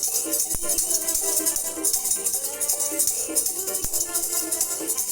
Thank you.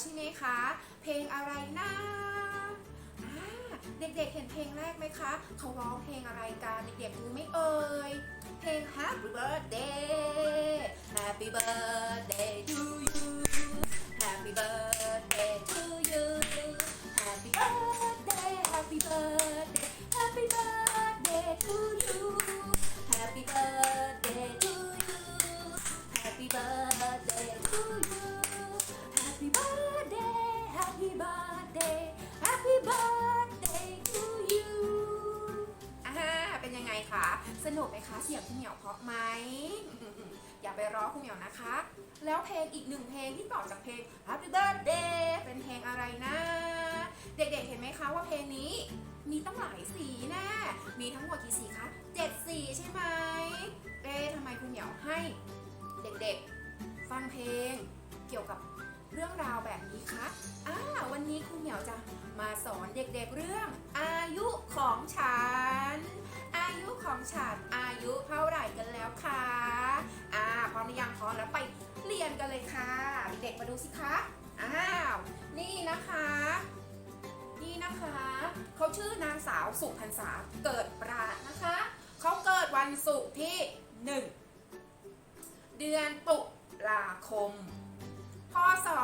ใช่ไหมคะ เพลงอะไรนะเด็กๆ เห็นเพลงแรกไหมคะ เขาร้องเพลงอะไรกัน เด็กๆรู้ไหมเอ่ย เพลง Happy Birthday Happy Birthday to you Happy Birthday to you Happy Birthday Happy Birthday Happy Birthday to you Happy Birthday to you Happy Birthday นุกไหมคะ เสียงคุณเหมียวเพราะไหม อย่าไปร้อคุณเหมียวนะคะ แล้วเพลงอีกหนึ่งเพลงที่ต่อจากเพลง Happy Birthday เป็นเพลงอะไรนะ เด็กๆเห็นไหมคะว่าเพลงนี้มีตั้งหลายสีแน่มีทั้งหมดกี่สีคะเจ็ดสีใช่ไหมเอ๊ทำไมคุณเหมียวให้ เด็กๆ ฟังเพลงเกี่ยวกับเรื่องราวแบบนี้คะอ่าวันนี้คุณเหมียวจะมาสอนเด็กๆเรื่องอายุของฉัน อายุของฉันอายุเท่าไหร่กันแล้วคะอ่าพร้อมหรือยังพร้อมแล้วไปเรียนกันเลยค่ะ เด็กมาดูสิคะอ้าวนี่นะคะ นี่นะคะเขาชื่อนางสาวสุพรรษาเกิดปราดนะคะเขาเกิดวันศุกร์ที่ 1 เดือนตุลาคม พศ 2525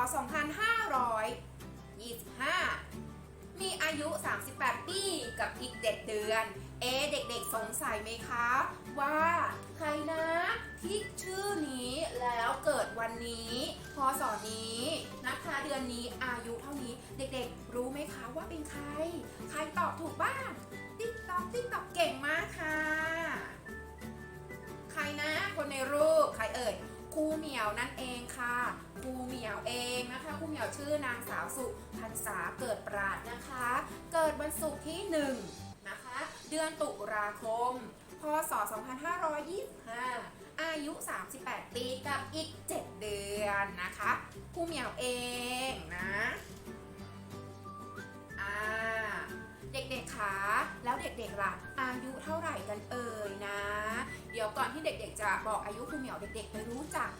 มีอายุ 38 ปี กับอีกเด็ดเดือน เอ๊เด็กๆสงสัยไหมคะ ว่าใครนะที่ชื่อนี้แล้วเกิดวันนี้พศนี้นะคะเดือนนี้อายุเท่านี้เด็กๆ รู้ไหมคะว่าเป็นใคร ใครตอบถูกบ้างติ๊กตอกติ๊กตอกเก่งมากค่ะ ใครนะ คนในรูปใครเอ่ยครูเหมียวนั่นเองค่ะครูเหมียวเองนะคะครูเหมียวชื่อนางสาวสุพรรษาเกิดปราดนะคะ เกิดวันศุกร์ที่หนึ่ง เดือนตุลาคม พศ 2525 อายุ 38 ปีกับอีก 7 เดือนนะคะคู่เหมียวเองนะอ่าเด็กๆคะแล้วเด็กๆล่ะ อายุเท่าไหร่กันเอ่ ก่อนที่เด็กๆ จะบอกอายุครูเหมียวเด็กๆ ไปรู้จัก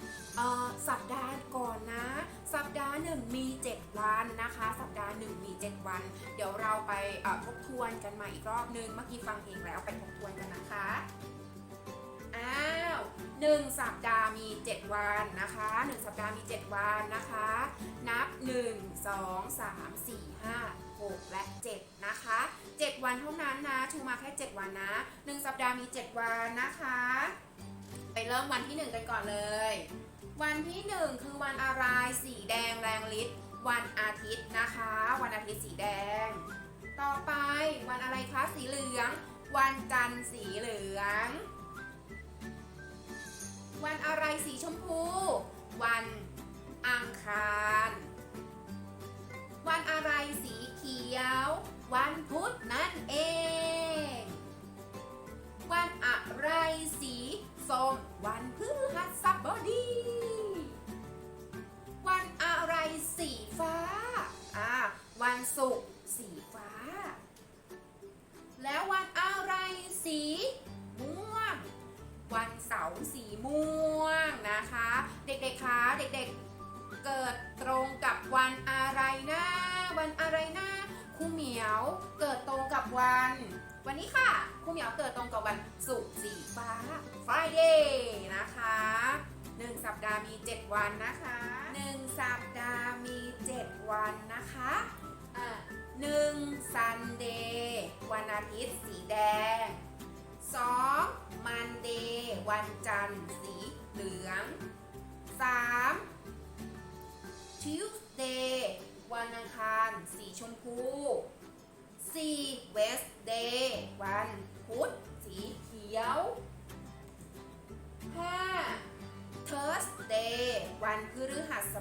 สัปดาห์ก่อนนะ สัปดาห์หนึ่งมี 7 วันนะคะ สัปดาห์หนึ่งมี 7 วัน เดี๋ยวเราไปทบทวนกันใหม่อีกรอบนึง เมื่อกี้ฟังเพลงแล้วไปทบทวนกันนะคะอ้าวหนึ่งสัปดาห์มี 7 วันนะคะหนึ่งสัปดาห์มี 7 วันนะคะ นับ 1 2 3 4 5 6 และ 7 นะคะ 7 วันเท่านั้นนะ ชูมาแค่ 7 วันนะ 1 สัปดาห์มี 7 วันนะคะ ไปเริ่มวันที่ 1 กันก่อนเลย วันที่ 1 คือวันอะไร สีแดงแรงฤทธิ์วันอาทิตย์นะคะ วันอาทิตย์สีแดง ต่อไปวันอะไรคะ สีเหลือง วันจันทร์สีเหลือง วันอะไรสีชมพู วันอังคาร วันอะไรสีเขียว วันพุธนั่นเอง วันอะไรสีส้มวันพฤหัสบดี วันอะไรสีฟ้า อ่า วันศุกร์สีฟ้า แล้ววันอะไรสีม่วง วันเสาร์สีม่วงนะคะ เด็กๆคะเด็กๆเกิดตรงกับวันอะไรนะวันอะไรนะ ครูเหมียวเกิดตรงกับวัน วันนี้ค่ะครูเหมียวเกิดตรงกับวันศุกร์สีฟ้า Friday นะคะหนึ่งสัปดาห์มี 7 วันนะคะหนึ่งสัปดาห์มี 7 วันนะคะอะหนึ่ง Sunday วันอาทิตย์สีแดง 2. Monday วันจันทร์สี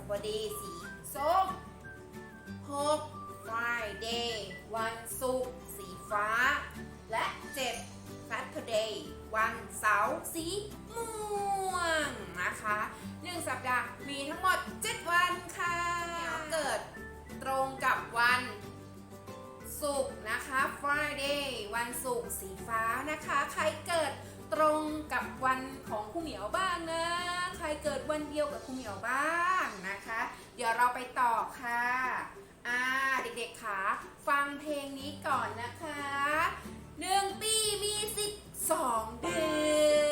บดีสีส้ม 6. Friday วันศุกร์สีฟ้า และ 7. Saturday วันเสาร์สีม่วงนะคะหนึ่งสัปดาห์มีทั้งหมด 7 วันค่ะเกิดตรงกับวันศุกร์นะคะ Friday วันศุกร์สีฟ้านะคะ ใครเกิดตรงกับวันของครูเหมียวบ้างนะ รเกิดวันเดียวกับครูเหมียวบ้างนะคะ เดี๋ยวเราไปต่อค่ะอ่าเด็กๆคะฟังเพลงนี้ก่อนนะคะหนึ่งปีมีสิบสองเดือน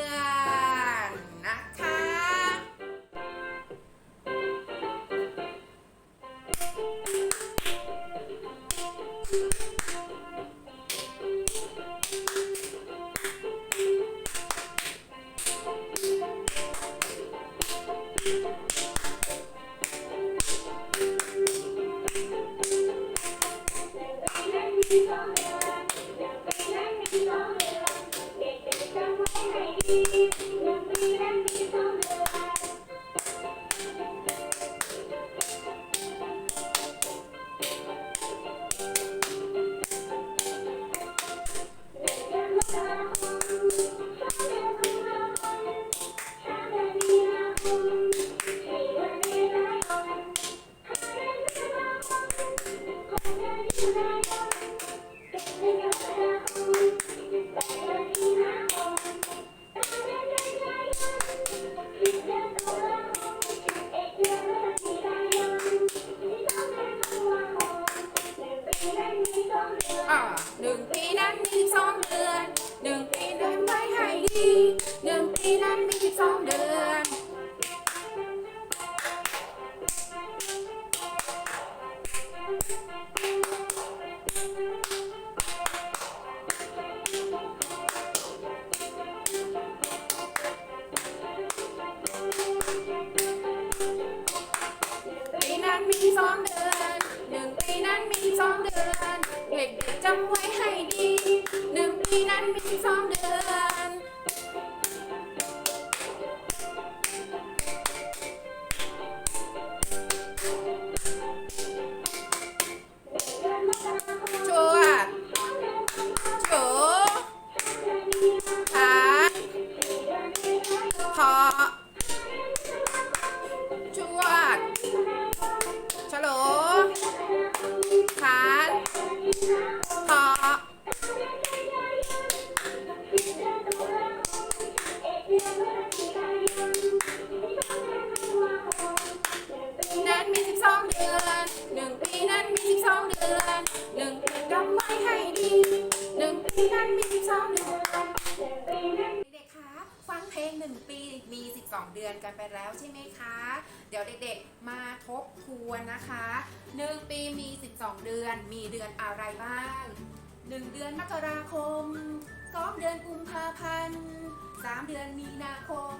2 เดือนมีเดือนอะไรบ้าง 1 เดือนมกราคม 2 เดือนกุมภาพันธ์ 3 เดือนมีนาคม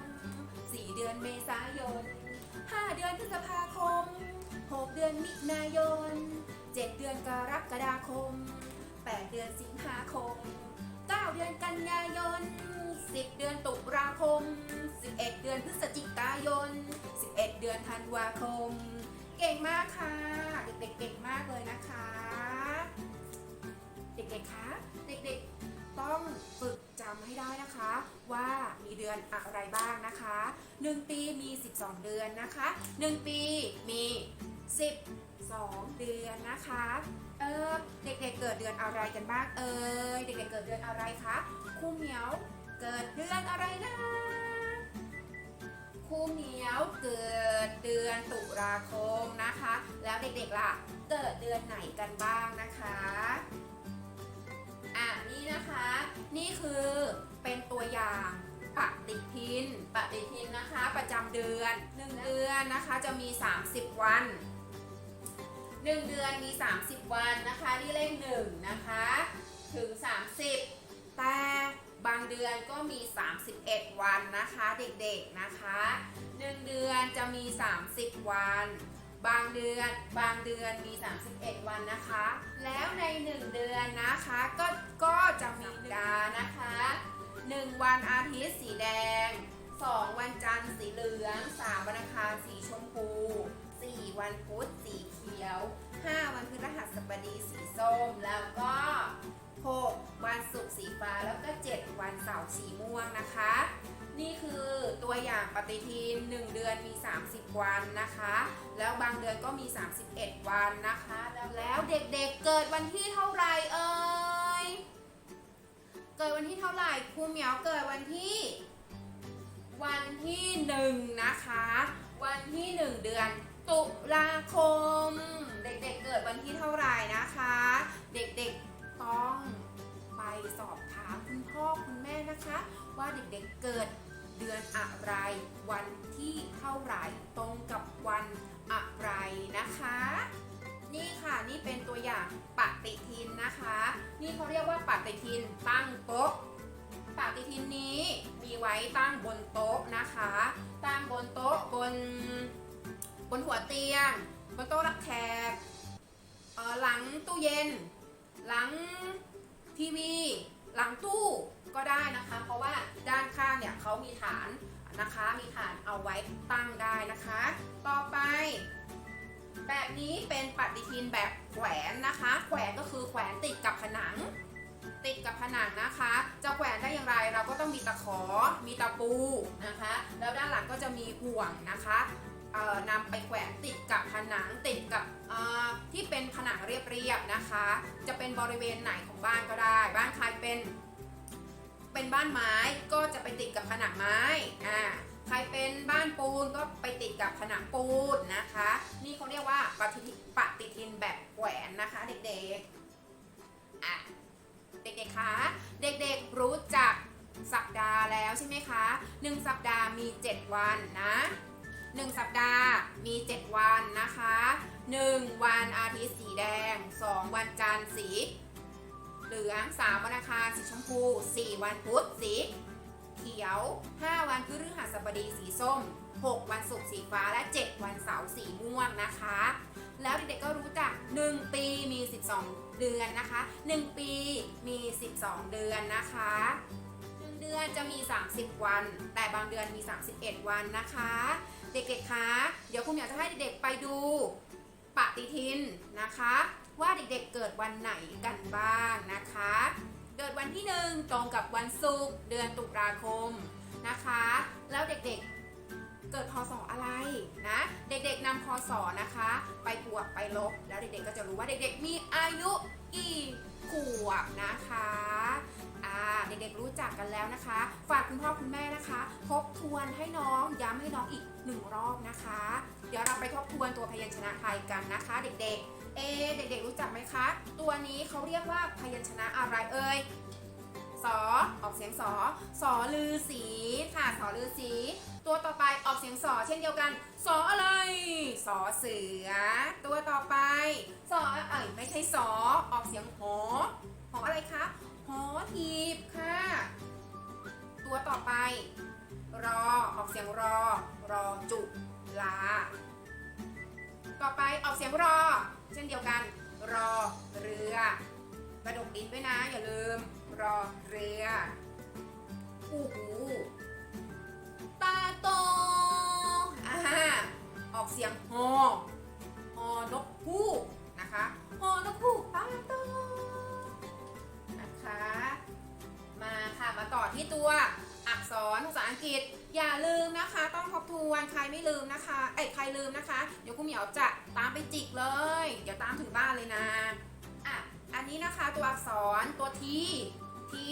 4 เดือนเมษายน 5 เดือนพฤษภาคม 6 เดือนมิถุนายน 7 เดือนกรกฎาคม 8 เดือนสิงหาคม 9 เดือนกันยายน 10 เดือนตุลาคม 11 เดือนพฤศจิกายน 11 เดือนธันวาคม เก่งมากค่ะ เด็กๆเก่งมากเลยนะคะ เด็กๆคะเด็กๆต้องฝึกจำให้ได้นะคะ ว่ามีเดือนอะไรบ้างนะคะ 1 ปีมี 12 เดือนนะคะ 1 ปีมี 12 เดือนนะคะเออเด็กๆเกิดเดือนอะไรกันบ้างเอ่ยเด็กๆเกิดเดือนอะไรคะครูเหมียวเกิดเดือนอะไรนะ ครูเหมียวเกิดเดือนตุลาคมนะคะ แล้วเด็กๆล่ะ เกิดเดือนไหนกันบ้างนะคะอะนี่นะคะ นี่คือเป็นตัวอย่างปฏิทิน ปฏิทินนะคะ ประจำเดือนหนึ่งเดือนนะคะจะมี 30 วันหนึ่งเดือนมี 30 วันนะคะ นี่เลขหนึ่งนะคะ ถึง 30 แต่ บางเดือนก็มี 31 วันนะคะเด็กๆนะคะหนึ่งเดือนจะมี 30 วัน บางเดือนบางเดือนมี 31 วันนะคะ แล้วใน 1 เดือนนะคะก็ก็จะมีดาห์นะคะ 1 วันอาทิตย์สีแดง 2 วันจันทร์สีเหลือง 3 วันอังคารสีชมพู 4 วันพุธสีเขียว 5 วันพฤหัสบดีสีส้มแล้วก็ 6 ตัวอย่างปฏิทิน 1 เดือนมี 30 วันนะคะ แล้วบางเดือนก็มี 31 วันนะคะ แล้วเด็กๆเกิดวันที่เท่าไหร่เอ่ย เกิดวันที่เท่าไหร่ครูเหมียวเกิดวันที่ วันที่หนึ่งนะคะ วันที่หนึ่งเดือนตุลาคม เด็กๆเกิดวันที่เท่าไหร่นะคะ เด็กๆต้องไปสอบถามคุณพ่อคุณแม่นะคะ ว่าเด็กๆเกิด เดือนอะไร วันที่เท่าไหร่ตรงกับวันอะไรนะคะ นี่ค่ะนี่เป็นตัวอย่างปฏิทินนะคะ นี่เขาเรียกว่าปฏิทินตั้งโต๊ะปฏิทินนี้มีไว้ตั้งบนโต๊ะนะคะ ตั้งบนโต๊ะบนบนหัวเตียง บนโต๊ะรับแขกหลังตู้เย็น หลังทีวี หลังตู้ ก็ได้นะคะ เพราะว่าด้านข้างเนี่ยเขามีฐานนะคะ มีฐานเอาไว้ตั้งได้นะคะ ต่อไป แบบนี้เป็นปฏิทินแบบแขวนนะคะ แขวนก็คือแขวนติดกับผนัง ติดกับผนังนะคะ จะแขวนได้อย่างไรเราก็ต้องมีตะขอ มีตะปูนะคะ แล้วด้านหลังก็จะมีห่วงนะคะนำไปแขวนติดกับผนังติดกับที่เป็นผนังเรียบๆนะคะ จะเป็นบริเวณไหนของบ้านก็ได้ บ้านใครเป็น เป็นบ้านไม้ก็จะไปติดกับผนังไม้อ่าใครเป็นบ้านปูนก็ไปติดกับผนังปูนนะคะ นี่เขาเรียกว่าปฏิทินปฏิทินแบบแขวนนะคะ เด็กๆอะเด็กๆคะเด็กๆรู้จักสัปดาห์แล้วใช่ไหมคะ 1 สัปดาห์มี 7 วันนะ 1 สัปดาห์มี 7 วันนะคะ 1 วันอาทิตย์สีแดง 2 วันจันทร์สี เหลือง3วันอังคารสีชมพู 4 วันพุธสีเขียว 5 วันพฤหัสบดีสีส้ม 6 วันศุกร์สีฟ้าและ 7 วันเสาร์สีม่วงนะคะ แล้วเด็กๆก็รู้จัก 1 ปีมี 12 เดือนนะคะ 1 ปีมี 12 เดือนนะคะ1เดือนจะมี 30 วัน แต่บางเดือนมี 31 วันนะคะ เด็กๆคะเดี๋ยวคุณอยากจะให้เด็กๆไปดู ปฏิทินนะคะ ว่าเด็กๆเกิดวันไหนกันบ้างนะคะ เกิดวันที่ 1 ตรงกับวันศุกร์เดือนตุลาคมนะคะ แล้วเด็กๆเกิดพศอะไรนะ เด็กๆนำพศนะคะ ไปบวกไปลบ แล้วเด็กๆก็จะรู้ว่าเด็กๆมีอายุกี่ขวบนะคะเด็กๆรู้จักกันแล้วนะคะ ฝากคุณพ่อคุณแม่นะคะทบทวนให้น้องย้ำให้น้องอีกหนึ่งรอบนะคะ ดี๋ยวเราไปทบทวนตัวพยัญชนะไทยกันนะคะ เด็กๆ เอเด็กๆรู้จักไหมคะ ตัวนี้เขาเรียกว่าพยัญชนะอะไรเอ่ยสอออกเสียงสอสอลือสีค่ะสอลือสี ตัวต่อไปออกเสียงสอเช่นเดียวกันสออะไรสอเสือ ตัวต่อไปสอเอ้ยไม่ใช่สอออกเสียงหอหออะไรคะหอหีบค่ะ ตัวต่อไป รอออกเสียงรอ รอจุลา ต่อไปออกเสียงรอ เช่นเดียวกัน รอเรือกระดกดินด้วยนะ อย่าลืม รอเรืออู้หูตาโต ยวจะตามไปจิกเลย เดี๋ยวตามถึงบ้านเลยนะอะอันนี้นะคะตัวอักษรตัวทีที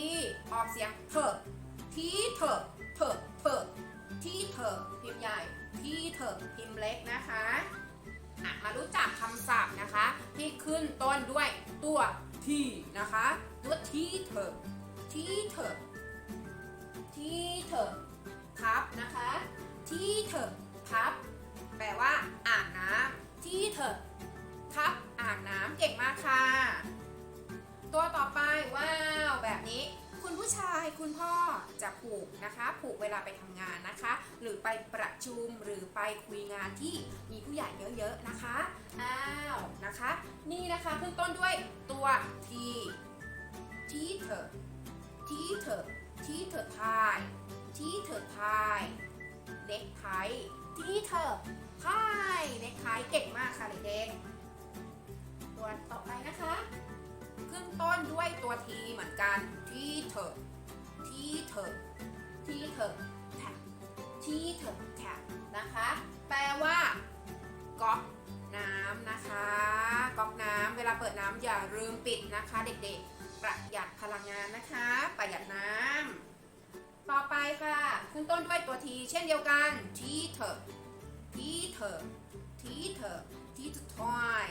ออกเสียงเถอะทีเถอะเถอะเถอะทีเถอะพิมพ์ใหญ่ทีเถอะพิมพ์เล็กนะคะอะมารู้จักคำศัพท์นะคะ ที่ขึ้นต้นด้วยตัวทีนะคะตัวที่เถอะที่เถอะที่เถอะทับนะคะที่เถอะทับ แปลว่าอ่างน้ำที่เถอะทับอ่างน้ำเก่งมากค่ะ ตัวต่อไปว้าวแบบนี้ คุณผู้ชายคุณพ่อจะผูกนะคะผูกเวลาไปทำงานนะคะ หรือไปประชุมหรือไปคุยงานที่มีผู้ใหญ่เยอะๆนะคะอ้าวนะคะ นี่นะคะขึ้นต้นด้วยตัวทีที่เถอะที่เถอะที่เถอะทายที่เถอะทาย เล็กไทยที่เถอะทายเล็กไทยเก่งมากค่ะเด็กๆตัวต่อไปนะคะ ขึ้นต้นด้วยตัวทีเหมือนกันที่เถอที่เถอที่เถอแท็ที่เถอแท็นะคะ แปลว่าก๊อกน้ำนะคะก๊อกน้ำเวลาเปิดน้ำอย่าลืมปิดนะคะ เด็กๆ ประหยัดพลังงานนะคะ ประหยัดน้ำ ต่อไปค่ะ ขึ้นต้นด้วยตัวทีเช่นเดียวกันทีเถอะทีเถอะท teeter teeter toy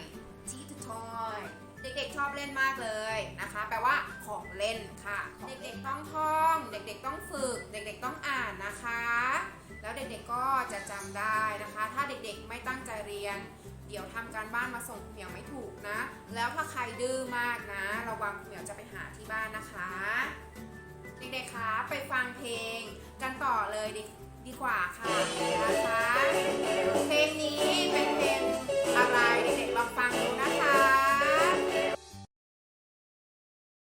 teeter toy เด็กๆชอบเล่นมากเลยนะคะ แปลว่าของเล่นค่ะ เด็กๆต้องท่อง เด็กๆต้องฝึก เด็กๆต้องอ่านนะคะ แล้วเด็กๆก็จะจำได้นะคะ ถ้าเด็กๆไม่ตั้งใจเรียน เดี๋ยวทำการบ้านมาส่งเหมียวไม่ถูกนะ แล้วถ้าใครดื้อมากนะ ระวังเหมียวจะไปหาที่บ้านนะคะ เด็กๆคะไปฟังเพลงกันต่อเลยดีดีกว่าค่ะนะคะเพลงนี้เป็นเพลงอะไรเด็กๆลองฟังดูนะคะ